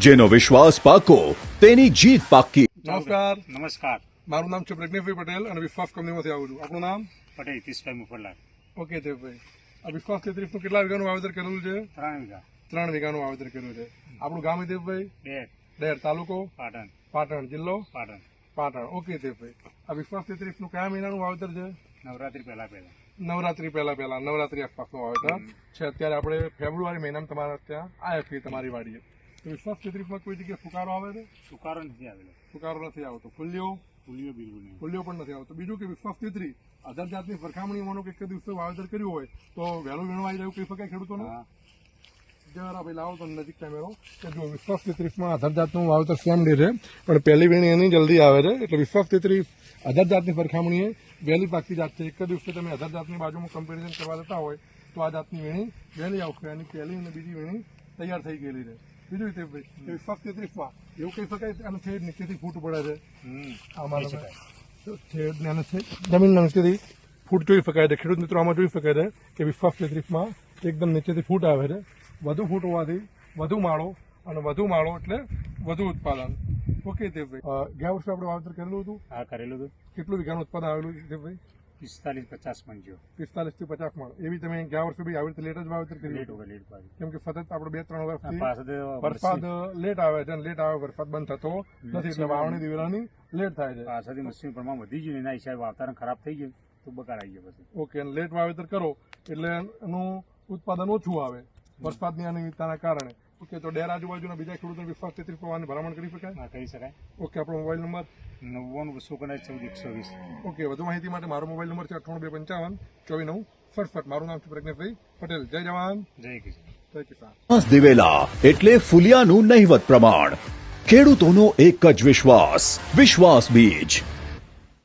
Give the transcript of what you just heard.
જેનો વિશ્વાસ પાકો તેની જીત પાકી. નમસ્કાર. નમસ્કાર. મારું નામ છે પ્રજ્ઞેશભાઈ પટેલ અને વિશ્વાસ કંપનીમાંથી આવું છું. આપણું નામ? પટેલ હિતેશભાઈ મુફરલાલ ઓકે દેવભાઈ. આ વિશ્વાસ તેત્રીસનું કેટલા વીઘાનું વાવેતર કરેલું છે? ત્રણ વીઘા. ત્રણ વીઘાનું વાવેતર કર્યું છે. આપણું ગામ દેવભાઈ? ડેર. ડેર. તાલુકો? પાટણ. પાટણ. જિલ્લો? પાટણ. પાટણ. ઓકે દેવભાઈ. આ વિશ્વાસ તેત્રીસનું કયા મહિનાનું વાવેતર છે? નવરાત્રી પહેલા પહેલા. નવરાત્રી પહેલા પહેલા. નવરાત્રી આસપાસનું વાવેતર. છે અત્યારે આપણે ફેબ્રુઆરી મહિનામાં તમારા ત્યાં આ છીએ તમારી વાડીએ. તો વિશ્વાસ તેત્રીસમાં કોઈ જગ્યાએ ફુકારો આવે છે? સુકારો નથી આવેલો. ફુકારો નથી આવતો. ફૂલ્યો ફૂલીઓ બિલકુલ નહીં. ફૂલ્યો પણ નથી આવતો. બીજું કે વિશ્વાસ તેત્રી અઢાર જાતની સરખામણી માનો કે એક દિવસે વાવેતર કર્યું હોય તો વહેલું વીણવાઈ આવી રહ્યું કહી શકાય ખેડૂતોને? જરા ભાઈ લાવો તો નજીક કેમેરો કે જો વિશ્વાસ તેત્રીસમાં આધાર જાતનું વાવેતર સેમ ડે છે પણ પહેલી વીણી એની જલ્દી આવે છે. એટલે વિશ્વાસ તેત્રીસ આધાર જાતની સરખામણીએ વહેલી પાકતી જાત છે. એક દિવસે તમે આધાર જાતની બાજુમાં કમ્પેરિઝન કરવા જતા હોય તો આ જાતની વીણી વહેલી આવશે. એની પહેલી અને બીજી વીણી તૈયાર થઈ ગયેલી છે. બીજું રીતે તેત્રીસમાં એવું કહી શકાય આને છે નીચેથી ફૂટ પડે છે. આમાં કહી તમે શકાય. છેડને છે જમીનના નીચેથી ફૂટ જોઈ શકાય છે. ખેડૂત મિત્રો આમાં જોઈ શકાય છે કે વિશ્વાસ તેત્રીસમાં એકદમ નીચેથી ફૂટ આવે છે. વધુ ફૂટ હોવાથી વધુ માળો અને વધુ માળો એટલે વધુ ઉત્પાદન. ઓકે દેવભાઈ. ગયા વર્ષે આપણે વાવેતર કરેલું હતું? આ કરેલું હતું. કેટલું વીઘાનું ઉત્પાદન આવેલું છે દેવભાઈ? પિસ્તાલીસ પચાસ મંજો પિસ્તાલીસથી પચાસ મણ એવી તમે ગયા વર્ષે બી આવી રીતે લેટ જ વાવેતર કરી લેટ હતું? લેટ પાડી કેમ કે સતત આપણે બે ત્રણ વર્ષથી વરસાદ લેટ આવે છે લેટ આવે વરસાદ બંધ થતો નથી એટલે વાવણી દિવેલાની લેટ થાય છે. પાછળથી મશીન પ્રમાણ વધી ગયું એના હિસાબે વાતાવરણ ખરાબ થઈ ગયું તો બગાડ આવી ગયો પછી. ઓકે અને લેટ વાવેતર કરો એટલે એનું ઉત્પાદન ઓછું આવે વરસાદની અનિયમિતતાના કારણે. ઓકે તો ડેર આજુબાજુના બીજા ખેડૂતોને વિશ્વાસ તેત્રીસ પ્રવાહની ભલામણ કરી શકાય? હા કરી શકાય. ઓકે આપણો મોબાઈલ નંબર? નવ્વાણું બસો કદાચ ચૌદ એકસો વીસ. ઓકે વધુ માહિતી માટે મારો મોબાઈલ નંબર છે અઠ્ઠાણું બે પંચાવન ચોવીસ નવ ફટફટ મારું નામ છે પ્રજ્ઞેશભાઈ પટેલ. જય જવાન. જય કિશન કિસાન. દિવેલા એટલે ફુલિયાનું નહિવત પ્રમાણ. ખેડૂતોનો એક જ વિશ્વાસ વિશ્વાસ બીજ.